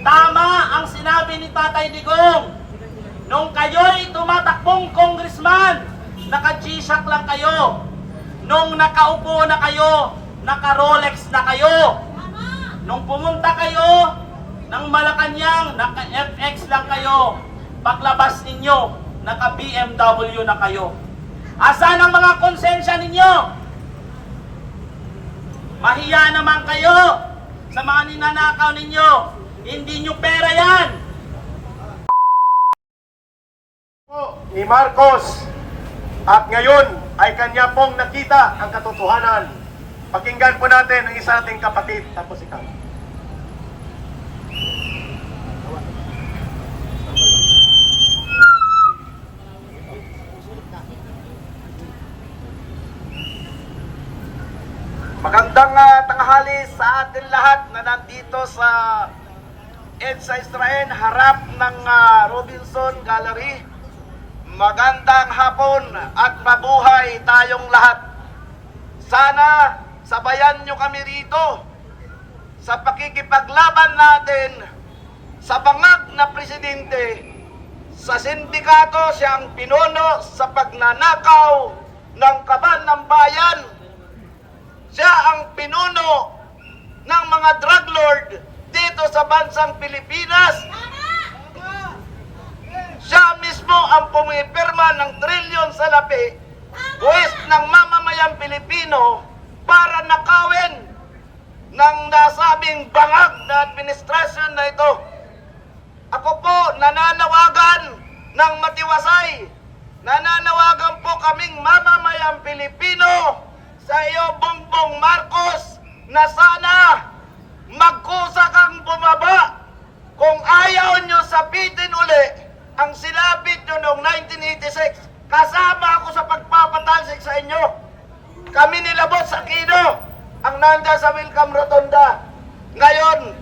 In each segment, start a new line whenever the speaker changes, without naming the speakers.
Tama ang sinabi ni Tatay Digong. Nung kayo'y tumatakbong congressman, naka-G-Shock lang kayo. Nung nakaupo na kayo, naka-Rolex na kayo. Nung pumunta kayo ng Malacanang, naka-FX lang kayo. Paglabas ninyo, naka-BMW na kayo. Asan ang mga konsensya ninyo? Mahiya naman kayo sa mga ninanakaw ninyo. Hindi nyo pera yan.
ni Marcos at ngayon ay kanya pong nakita ang katotohanan. Pakinggan po natin ang isa nating kapatid. Tapos ikaw. Magandang ah, tanghali sa atin lahat na nandito sa EDSA Israel, harap ng ah, Robinson Gallery. Magandang hapon at mabuhay tayong lahat. Sana sabayan nyo kami rito sa pakikipaglaban natin sa bangag na presidente. Sa sindikato siya ang pinuno sa pagnanakaw ng kaban ng bayan. Siya ang pinuno ng mga drug lord dito sa bansang Pilipinas. Siya mismo ang pumipirma ng trilyon sa lapi, buwis ng mamamayang Pilipino para nakawin ng nasabing bangag na administrasyon na ito. Ako po nananawagan ng matiwasay. Nananawagan po kaming mamamayang Pilipino sa iyo, Bongbong Marcos, na sana magkusa kang bumaba kung ayaw nyo sabitin uli ang sinabit nyo noong 1986. Kasama ako sa pagpapatalsik sa inyo. Kami nilabot sa Kino, ang nanda sa Welcome Rotonda. Ngayon,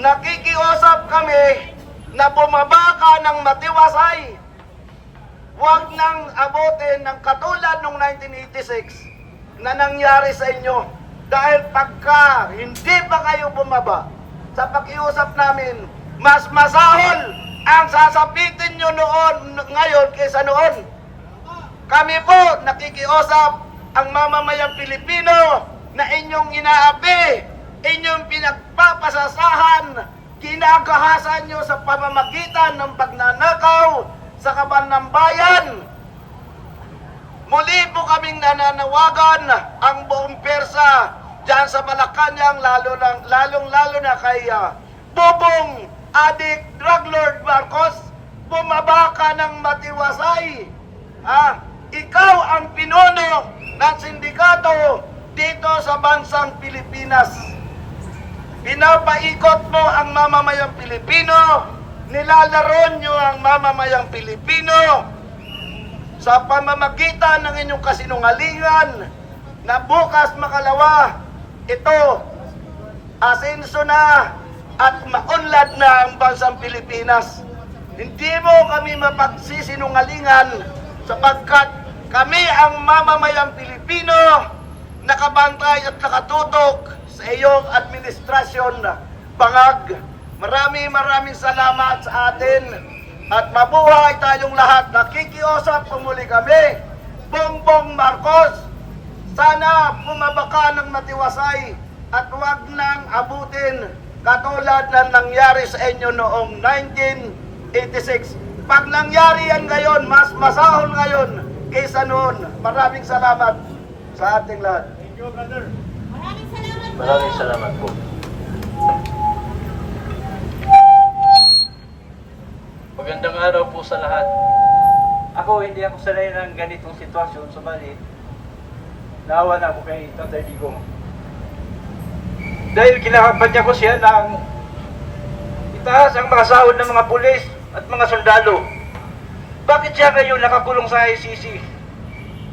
nakikiusap kami na bumaba ka ng matiwasay. Huwag nang abutin ng katulad noong 1986 na nangyari sa inyo. Dahil pagka hindi pa kayo bumaba sa pakiusap namin, mas masahol ang sasapitin nyo noon ngayon kaysa noon. Kami po nakikiusap ang mamamayang Pilipino na inyong inaapi, inyong pinagpapasasahan, ginagahasan nyo sa pamamagitan ng pagnanakaw sa kaban ng bayan. Muli po kaming nananawagan ang buong persa dyan sa Malacanang, lalo lang, lalong lalo na kay ah, Bobong Adik Drug Lord Marcos, bumaba ka ng matiwasay. Ha? Ikaw ang pinuno ng sindikato dito sa bansang Pilipinas. Pinapaikot mo ang mamamayang Pilipino, nilalaro nyo ang mamamayang Pilipino, sa pamamagitan ng inyong kasinungalingan na bukas makalawa, ito, asenso na at maunlad na ang bansang Pilipinas. Hindi mo kami mapagsisinungalingan sapagkat kami ang mamamayang Pilipino nakabantay at nakatutok sa iyong administrasyon bangag. Marami maraming salamat sa atin at mabuhay tayong lahat. Nakikiusap po muli kami. Bongbong Marcos, sana bumaba ka ng matiwasay at huwag nang abutin katulad ng nangyari sa inyo noong 1986. Pag nangyari yan ngayon, mas masahol ngayon kaysa noon. Maraming salamat sa ating lahat.
Maraming salamat po.
Maraming salamat po. Magandang araw po sa lahat. Ako, hindi ako sanay ng ganitong sitwasyon, subalit, naawa na ako kay Tatay Digong. Dahil kinakampanya ko siya ng itaas ang mga sahod ng mga pulis at mga sundalo. Bakit siya ngayon nakakulong sa ICC?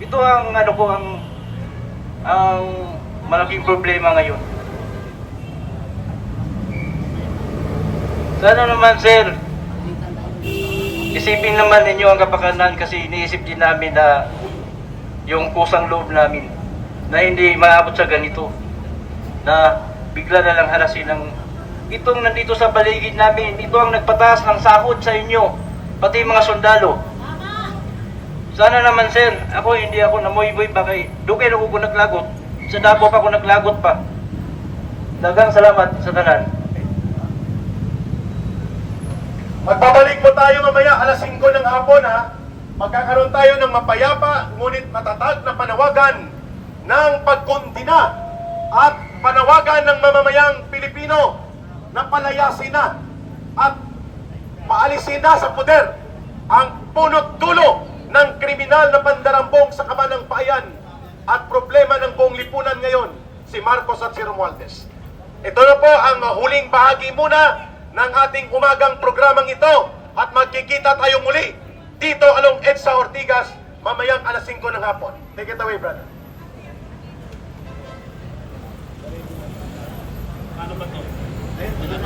Ito ang ano ko ang ang malaking problema ngayon. Sana naman sir, isipin naman ninyo ang kapakanan kasi iniisip din namin na yung kusang loob namin na hindi maabot sa ganito na bigla na lang halasin ng itong nandito sa paligid namin, ito ang nagpataas ng sahod sa inyo, pati mga sundalo. Sana naman sir, ako hindi ako namoy-boy pa kay Dukay ako ko naglagot. Sa Davao pa ako naglagot pa. Dagang salamat sa tanan.
Magbabalik po tayo mamaya alas 5 ng hapon ha. Magkakaroon tayo ng mapayapa ngunit matatag na panawagan ng pagkondina at panawagan ng mamamayang Pilipino na palayasin na at paalisin na sa poder ang punot dulo ng kriminal na pandarambong sa kabanang bayan at problema ng buong lipunan ngayon, si Marcos at si Romualdez. Ito na po ang huling bahagi muna ng ating umagang programang ito at magkikita tayo muli dito along EDSA Ortigas mamayang alas 5 ng hapon. Take it away, brother.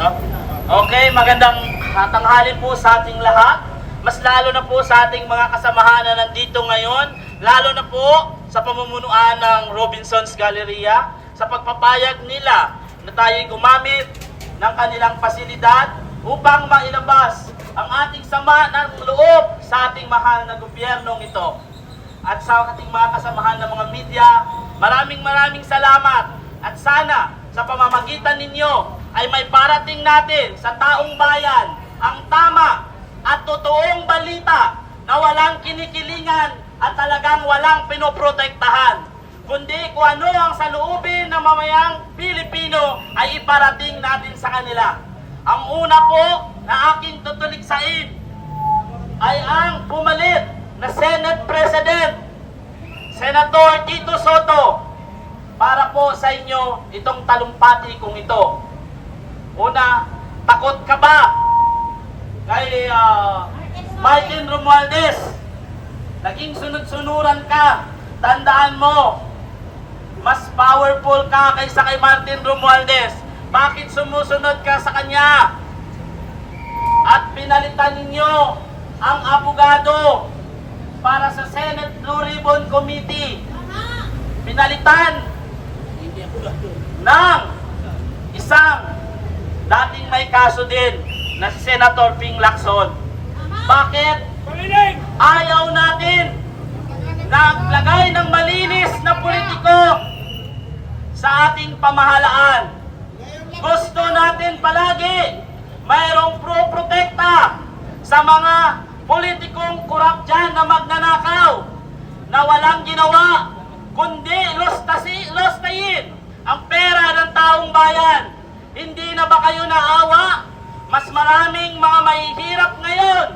Okay, magandang tanghali po sa ating lahat. Mas lalo na po sa ating mga kasamahan na nandito ngayon, lalo na po sa pamumunuan ng Robinson's Galleria, sa pagpapayag nila na tayo'y gumamit ng kanilang pasilidad upang mailabas ang ating sama ng loob sa ating mahal na gobyernong ito. At sa ating mga kasamahan ng mga media, maraming maraming salamat at sana sa pamamagitan ninyo ay may parating natin sa taong bayan ang tama at totoong balita na walang kinikilingan at talagang walang pinoprotektahan kundi kung ano ang saluubin ng mamayang Pilipino ay iparating natin sa kanila. Ang una po na aking tutuligsain ay ang pumalit na Senate President, Senator Tito Soto, para po sa inyo itong talumpati kong ito. Una, takot ka ba kay ah, Martin Romualdez? Naging sunod-sunuran ka. Tandaan mo, mas powerful ka kaysa kay Martin Romualdez. Bakit sumusunod ka sa kanya? At pinalitan ninyo ang abogado para sa Senate Blue Ribbon Committee. Pinalitan ng isang dating may kaso din na si Senator Ping Lacson. Bakit? Ayaw natin naglagay ng malinis na politiko sa ating pamahalaan. Gusto natin palagi mayroong pro-protekta sa mga politikong kurap dyan na magnanakaw na walang ginawa kundi lostasi, lostayin ang pera ng taong bayan. Hindi na ba kayo naawa? Mas maraming mga mahihirap ngayon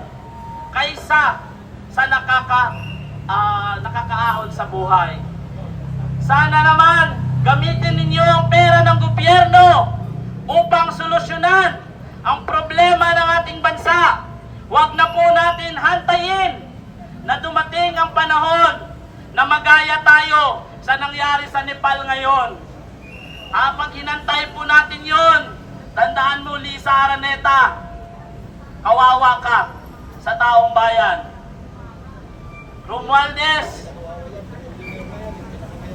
kaysa sa nakaka, ah, nakakaahon sa buhay. Sana naman gamitin ninyo ang pera ng gobyerno upang solusyonan ang problema ng ating bansa. Huwag na po natin hantayin na dumating ang panahon na magaya tayo sa nangyari sa Nepal ngayon. Habang hinantay po natin yon, tandaan mo Lisa Araneta, kawawa ka sa taong bayan. Romualdez,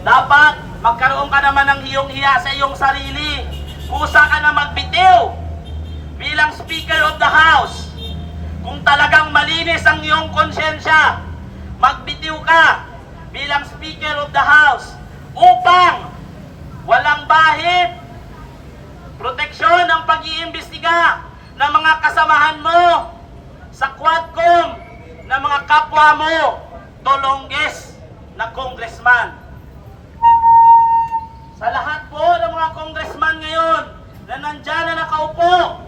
dapat magkaroon ka naman ng hiyong hiya sa iyong sarili. Kusa ka na magbitiw bilang Speaker of the House. Kung talagang malinis ang iyong konsensya, magbitiw ka bilang Speaker of the House upang walang bahid, proteksyon ang pag-iimbestiga ng mga kasamahan mo sa Quadcom ng mga kapwa mo, Tolongges na congressman. Sa lahat po ng mga congressman ngayon na nandyan na nakaupo,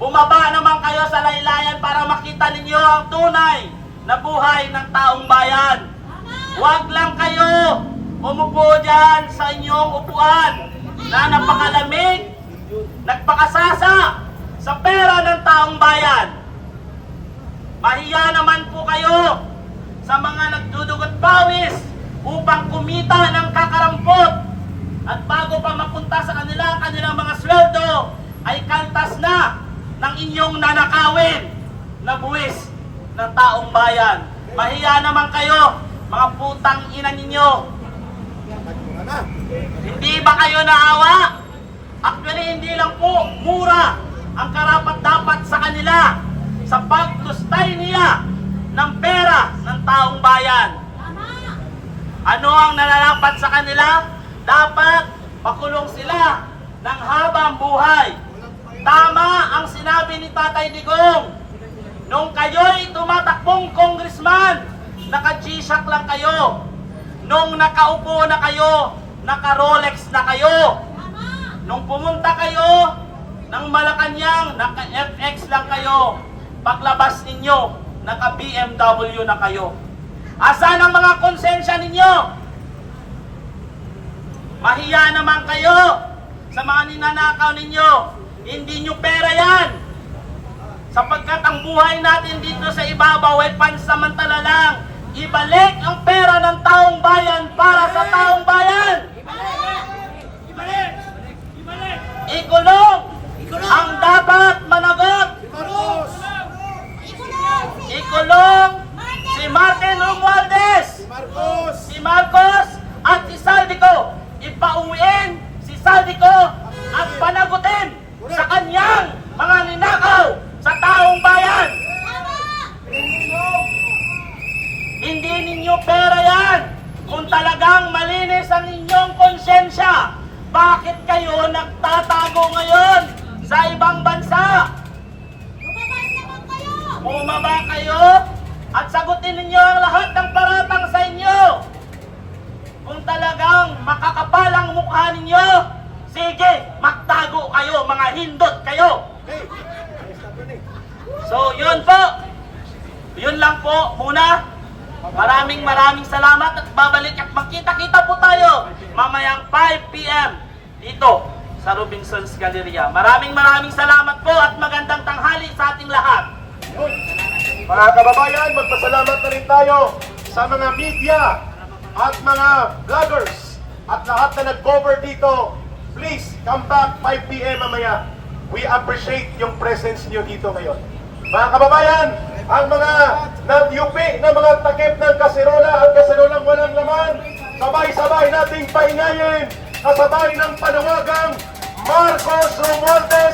bumaba naman kayo sa laylayan para makita ninyo ang tunay na buhay ng taong bayan. Huwag lang kayo umupo dyan sa inyong upuan na napakalamig, nagpakasasa sa pera ng taong bayan. Mahiya naman po kayo sa mga nagdudugot pawis upang kumita ng kakarampot. At bago pa mapunta sa kanila ang kanilang mga sweldo, ay kaltas na ng inyong nanakawin na buwis ng taong bayan. Mahiya naman kayo, mga putang ina ninyo. Hindi ba kayo naawa? Actually, hindi lang po mura ang karapat-dapat sa kanila sa pagtustay niya ng pera ng taong bayan. Ano ang nararapat sa kanila? Dapat makulong sila ng habang buhay. Tama ang sinabi ni Tatay Digong. Nung kayo'y tumatakbong congressman, naka-G-Shock lang kayo. Nung nakaupo na kayo, naka-Rolex na kayo. Nung pumunta kayo ng Malacanang, naka-FX lang kayo. Paglabas ninyo, naka-BMW na kayo. Asan ang mga konsensya ninyo? Mahiya naman kayo sa mga ninanakaw ninyo. Hindi nyo pera yan. Sapagkat ang buhay natin dito sa ibabaw ay pansamantala lang. Ibalik ang pera ng taong bayan para sa taong bayan. Ikulong ang dapat managot. Ikulong si Martin Romualdez. Si Marcos at si Saldico. Ipauwiin si Saldico at panagutin sa kanyang mga ninakaw sa taong bayan. Hindi ninyo pera yan. Kung talagang malinis ang inyong konsensya, bakit kayo nagtatago ngayon sa ibang bansa? Bumaba kayo at sagutin ninyo ang lahat ng paratang sa inyo. Kung talagang makakapal ang mukha ninyo, sige, magtago kayo, mga hindot kayo. So, yun po. Yun lang po muna. Maraming maraming salamat at babalik at magkita-kita po tayo mamayang 5 p.m. dito sa Robinson's Galleria. Maraming maraming salamat po at magandang tanghali sa ating lahat.
Mga kababayan, magpasalamat na rin tayo sa mga media at mga vloggers at lahat na nag-cover dito. Please, come back 5 p.m. mamaya. We appreciate yung presence niyo dito ngayon. Mga kababayan, ang mga nagyupi na mga takip ng kaserola at kaserolang walang laman, sabay-sabay nating pahingayin kasabay ng panawagang Marcos Romualdez